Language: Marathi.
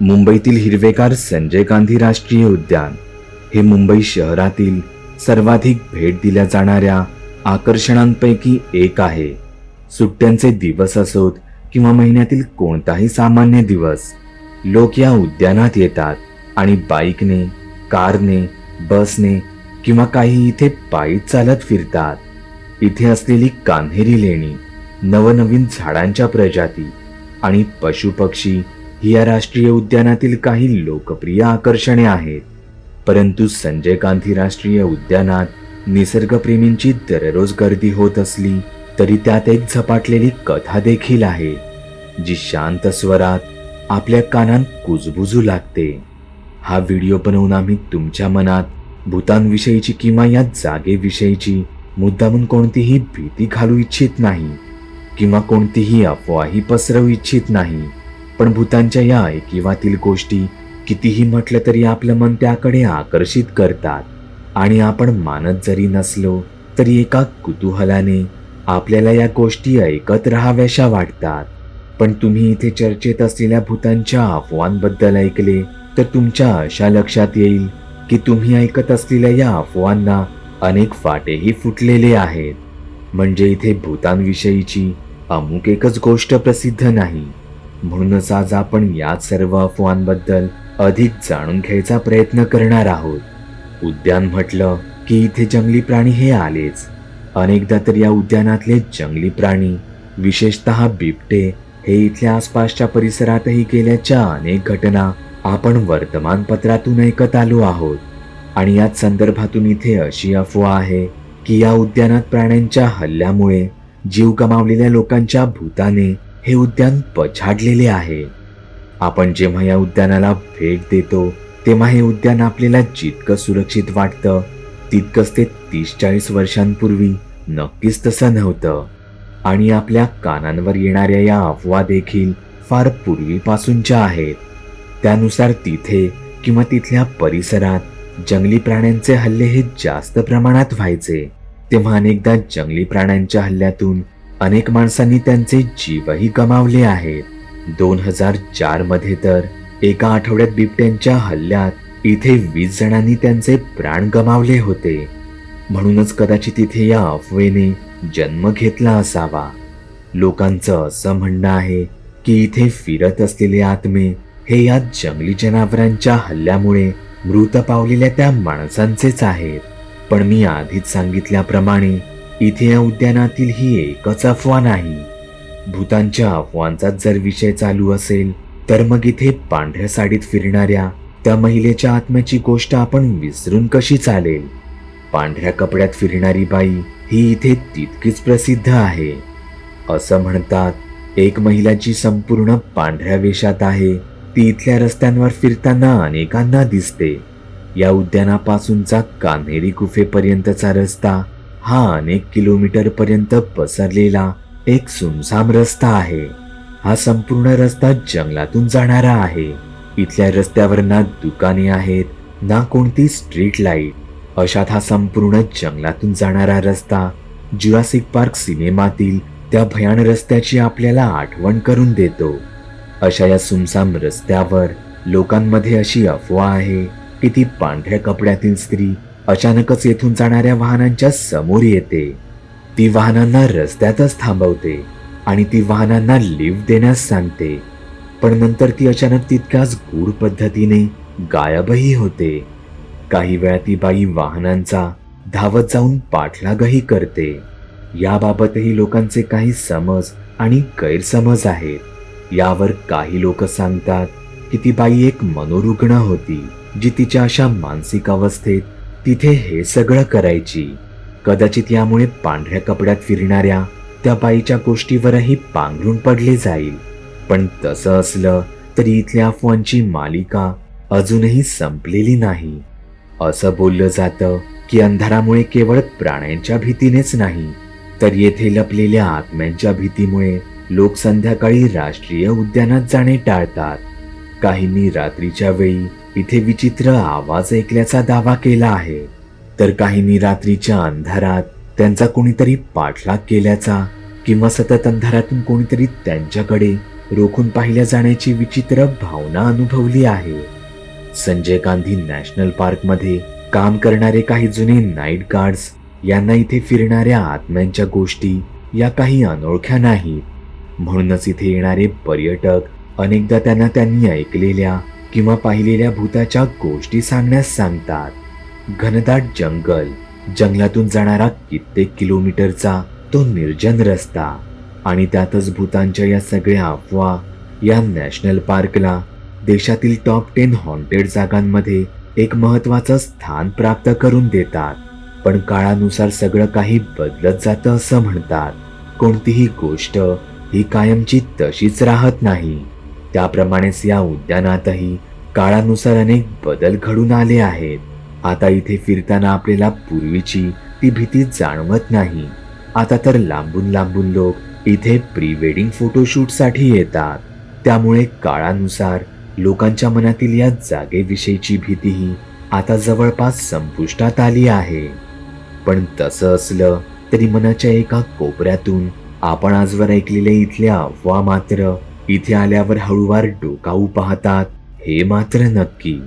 मुंबईतील हिरवेगार संजय गांधी राष्ट्रीय उद्यान. हे मुंबई शहरातील सर्वाधिक भेट दिल्या जाणाऱ्या आकर्षणांपैकी एक आहे. सुट्ट्यांचे दिवस असोत किंवा महिन्यातील कोणताही सामान्य दिवस लोक या उद्यानात येतात आणि बाईकने कारने बसने किंवा काही इथे पायी चालत फिरतात. इथे असलेली कान्हेरी लेणी नवनवीन झाडांच्या प्रजाती आणि पशुपक्षी ही या राष्ट्रीय उद्यानातील काही लोकप्रिय आकर्षणे आहेत. परंतु संजय गांधी राष्ट्रीय उद्यानात निसर्गप्रेमींची दररोज गर्दी होत असली तरी त्यात एक झपाटलेली कथा देखील आहे जी शांत स्वरात आपल्या कानात कुजबुजू लागते. हा व्हिडिओ बनवून आम्ही तुमच्या मनात भूतांविषयीची किंवा या जागेविषयीची मुद्दामून कोणतीही भीती घालू इच्छित नाही किंवा कोणतीही अफवाही पसरवू इच्छित नाही. पण भूतांच्या या ऐकिवातील गोष्टी कितीही म्हटलं तरी आपलं मन त्याकडे आकर्षित करतात. आणि आपण मानत जरी नसलो तरी एका कुतूहलाने आपल्याला या गोष्टी ऐकत राहाव्याशा वाटतात. पण तुम्ही इथे चर्चेत असलेल्या भूतांच्या अफवांबद्दल ऐकले तर तुमच्या अशा लक्षात येईल की तुम्ही ऐकत असलेल्या या अफवांना अनेक फाटेही फुटलेले आहेत. म्हणजे इथे भूतांविषयीची अमुक एकच गोष्ट प्रसिद्ध नाही. म्हणूनच आज आपण या सर्व अफवांबद्दल अधिक जाणून घ्यायचा प्रयत्न करणार आहोत. उद्यान म्हटलं की इथे जंगली प्राणी हे आलेच. अनेकदा तर या उद्यानातले जंगली प्राणी विशेषतः बिबटे हे इथल्या आसपासच्या परिसरातही गेल्याच्या अनेक घटना आपण वर्तमानपत्रातून ऐकत आलो आहोत. आणि याच संदर्भातून इथे अशी अफवा आहे की या उद्यानात प्राण्यांच्या हल्ल्यामुळे जीव गमावलेल्या लोकांच्या भूताने हे उद्यान पछाडलेले आहे. आपण जेव्हा या उद्यानाला भेट देतो तेव्हा हे उद्यान आपल्याला जितकं सुरक्षित वाटतं तितकंच ते तीस चाळीस वर्षांपूर्वी नक्कीच तसं नव्हतं. आणि आपल्या कानांवर येणाऱ्या या अफवा देखील फार पूर्वीपासूनच्या आहेत. त्यानुसार तिथे किंवा तिथल्या परिसरात जंगली प्राण्यांचे हल्ले हे जास्त प्रमाणात व्हायचे. तेव्हा अनेकदा जंगली प्राण्यांच्या हल्ल्यातून अनेक माणसांनी त्यांचे जीवही गमावले आहेत दोन हजार चारमध्ये तर एका आठवड्यात बिबट्यांच्या हल्ल्यात इथे वीस जणांनी त्यांचे प्राण गमावले होते. म्हणूनच कदाचित इथे या अफवेने जन्म घेतला असावा. लोकांचं असं म्हणणं आहे की इथे फिरत असलेले आत्मे हे या जंगली जनावरांच्या हल्ल्यामुळे मृत पावलेल्या त्या माणसांचेच आहेत. पण मी आधीच सांगितल्याप्रमाणे इथे या उद्यानातील ही एकच अफवा नाही भूतांच्या अफवांचाच जर विषय चालू असेल तर मग इथे पांढऱ्या साडीत फिरणाऱ्या त्या महिलेच्या आत्म्याची गोष्ट आपण विसरून कशी चालेल? पांढऱ्या कपड्यात फिरणारी बाई ही इथे तितकीच प्रसिद्ध आहे. असं म्हणतात एक महिला जी संपूर्ण पांढऱ्या वेशात आहे ती इथल्या रस्त्यांवर फिरताना अनेकांना दिसते. या उद्यानापासूनचा कान्हेरी गुफेपर्यंतचा रस्ता हा अनेक किलोमीटर पर्यंत पसरलेला एक सुनसाम रस्ता आहे. हा संपूर्ण रस्ता जंगलातून जाणारा आहे. इथल्या रस्त्यावर ना दुकाने आहेत ना कोणती स्ट्रीट लाइट. अशात हा संपूर्ण जंगलातून जाणारा रस्ता जुरासिक पार्क सिनेमातील त्या भयान रस्त्याची आपल्याला आठवण करून देतो. अशा या सुमसाम रस्त्यावर लोकांमध्ये अशी अफवा आहे की ती पांढऱ्या कपड्यातील स्त्री अचानकच येथून जाणाऱ्या वाहनांच्या समोर येते. ती वाहनांना रस्त्यातच थांबवते आणि ती वाहनांना लिफ्ट देण्यास सांगते. पण नंतर ती अचानक तितक्याच गूढ पद्धतीने गायबही होते. काही वेळा ती बाई वाहनांचा धावत जाऊन पाठलागही करते. याबाबतही लोकांचे काही समज आणि गैरसमज आहेत. यावर काही लोक सांगतात की ती बाई एक मनोरुग्ण होती जी तिच्या अशा मानसिक अवस्थेत तिथे हे सगळं करायची. कदाचित यामुळे पांढऱ्या कपड्यात फिरणाऱ्या त्या बाईच्या गोष्टीवरही पांघरून पडले जाईल. पण तसं असलं तरी इथल्या अफवांची मालिका अजूनही संपलेली नाही. असं बोललं जातं की अंधारामुळे केवळ प्राण्यांच्या भीतीनेच नाही तर येथे लपलेल्या आत्म्यांच्या भीतीमुळे लोक संध्याकाळी राष्ट्रीय उद्यानात जाणे टाळतात. काहींनी रात्रीच्या वेळी इथे विचित्र आवाज ऐकल्याचा दावा केला आहे. तर काहींनी रात्रीच्या अंधारात त्यांचा कोणीतरी पाठलाग केल्याचा किंवा सतत अंधारातून कोणीतरी त्यांच्याकडे रोखून पाहिल्या जाण्याची विचित्र भावना अनुभवली आहे. संजय गांधी नॅशनल पार्कमध्ये काम करणारे काही जुने नाईट गार्ड्स यांना इथे फिरणाऱ्या आत्म्यांच्या गोष्टी या काही अनोळख्या नाहीत. म्हणूनच इथे येणारे पर्यटक अनेकदा त्यांना त्यांनी ऐकलेल्या किंवा पाहिलेल्या भूताच्या गोष्टी सांगण्यास सांगतात. घनदाट जंगल जंगलातून जाणारा कित्येक किलोमीटरचा तो निर्जन रस्ता आणि त्यातच भूतांच्या या सगळ्या अफवा या नॅशनल पार्कला देशातील टॉप टेन हॉन्टेड जागांमध्ये एक महत्वाचं स्थान प्राप्त करून देतात. पण काळानुसार सगळं काही बदलत जातं असं म्हणतात. कोणतीही गोष्ट ही कायमची तशीच राहत नाही. त्याप्रमाणेच या उद्यानातही काळानुसार अनेक बदल घडून आले आहेत. आता इथे फिरताना आपल्याला पूर्वीची ती भीती जाणवत नाही. आता तर लांबून लांबून लोक इथे प्री वेडिंग फोटोशूटसाठी येतात. त्यामुळे काळानुसार लोकांच्या मनातील या जागेविषयीची भीतीही आता जवळपास संपुष्टात आली आहे. पण तसं असलं तरी मनाच्या एका कोपऱ्यातून आपण आजवर ऐकलेल्या इथल्या अफवा मात्र इथे आल्यावर हळूवार डोकाऊ पाहतात. हे मात्र नक्की.